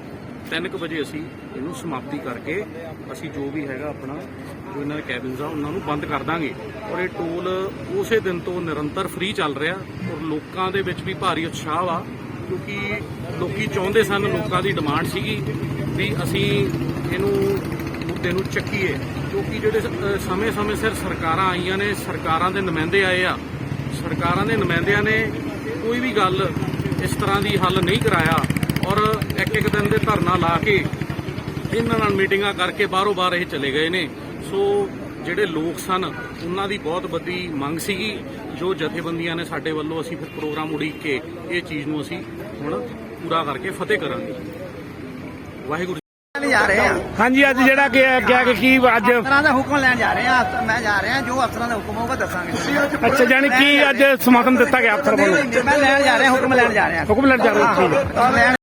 3:00 ਵਜੇ ਅਸੀਂ ਇਹਨੂੰ ਸਮਾਪਤੀ ਕਰਕੇ ਅਸੀਂ ਜੋ ਵੀ ਹੈਗਾ ਆਪਣਾ, ਜੋ ਇਹਨਾਂ ਦੇ ਕੈਬਿਨਸ ਆ, ਉਹਨਾਂ ਨੂੰ ਬੰਦ ਕਰ ਦਾਂਗੇ। ਔਰ ਇਹ ਟੋਲ ਉਸੇ ਦਿਨ ਤੋਂ ਨਿਰੰਤਰ ਫ੍ਰੀ ਚੱਲ ਰਿਹਾ। ਔਰ ਲੋਕਾਂ ਦੇ ਵਿੱਚ ਵੀ ਭਾਰੀ ਉਤਸ਼ਾਹ ਆ ਕਿਉਂਕਿ ਲੋਕੀ ਚਾਹੁੰਦੇ ਸਨ, ਲੋਕਾਂ ਦੀ ਡਿਮਾਂਡ ਸੀਗੀ ਵੀ ਅਸੀਂ ਇਹਨੂੰ ਮੁੱਦੇ ਨੂੰ ਚੱਕੀਏ। ਕਿਉਂਕਿ ਜਿਹੜੇ ਸਮੇਂ-ਸਮੇਂ ਸਿਰ ਸਰਕਾਰਾਂ ਆਈਆਂ ਨੇ, ਸਰਕਾਰਾਂ ਦੇ ਨੁਮਾਇੰਦੇ ਆਏ ਆ। ਸਰਕਾਰਾਂ ਦੇ ਨੁਮਾਇੰਦਿਆਂ ਨੇ ਕੋਈ ਵੀ ਗੱਲ ਇਸ ਤਰ੍ਹਾਂ ਦੀ ਹੱਲ ਨਹੀਂ ਕਰਾਇਆ। ਔਰ ਇੱਕ ਇੱਕ ਦਿਨ ਦੇ ਧਰਨਾ ਲਾ ਕੇ ਇਹਨਾਂ ਨਾਲ ਮੀਟਿੰਗਾਂ ਕਰਕੇ ਬਾਹਰੋਂ ਬਾਹਰ ਇਹ ਚਲੇ ਗਏ ਨੇ। ਸੋ ਜਿਹੜੇ ਲੋਕ ਸਨ ਉਹਨਾਂ ਦੀ ਬਹੁਤ ਵੱਡੀ ਮੰਗ ਸੀਗੀ। ਜੋ ਜਥੇਬੰਦੀਆਂ ਨੇ ਸਾਡੇ ਵੱਲੋਂ ਅਸੀਂ ਫਿਰ ਪ੍ਰੋਗਰਾਮ ਉਡੀਕ ਕੇ ਇਹ ਚੀਜ਼ ਨੂੰ ਅਸੀਂ ਹੁਣ ਪੂਰਾ ਕਰਕੇ ਫਤਿਹ ਕਰਾਂਗੇ। ਵਾਹਿਗੁਰੂ ਜਾ ਰਹੇ ਆ। ਹਾਂਜੀ ਅੱਜ ਜਿਹੜਾ ਕਿ ਕਿਹਾ ਕਿ ਕੀ ਅੱਜ ਅਫਸਰਾਂ ਦਾ ਹੁਕਮ ਲੈਣ ਜਾ ਰਹੇ ਆ। ਮੈਂ ਜਾ ਰਿਹਾ ਜੋ ਅਫਸਰਾਂ ਦਾ ਹੁਕਮ ਹੋਊਗਾ ਦੱਸਾਂਗੇ। ਅੱਛਾ ਜਾਨੀ ਕੀ ਅੱਜ ਸਮਾਗਮ ਦਿੱਤਾ ਗਿਆ ਅਫਸਰ ਵੱਲੋਂ? ਮੈਂ ਲੈਣ ਜਾ ਰਿਹਾ ਹੁਕਮ ਲੈਣ ਜਾ ਰਿਹਾ। ਹੁਕਮ ਲੈਣ ਜਾ ਰਹੇ ਹੋ ਠੀਕ।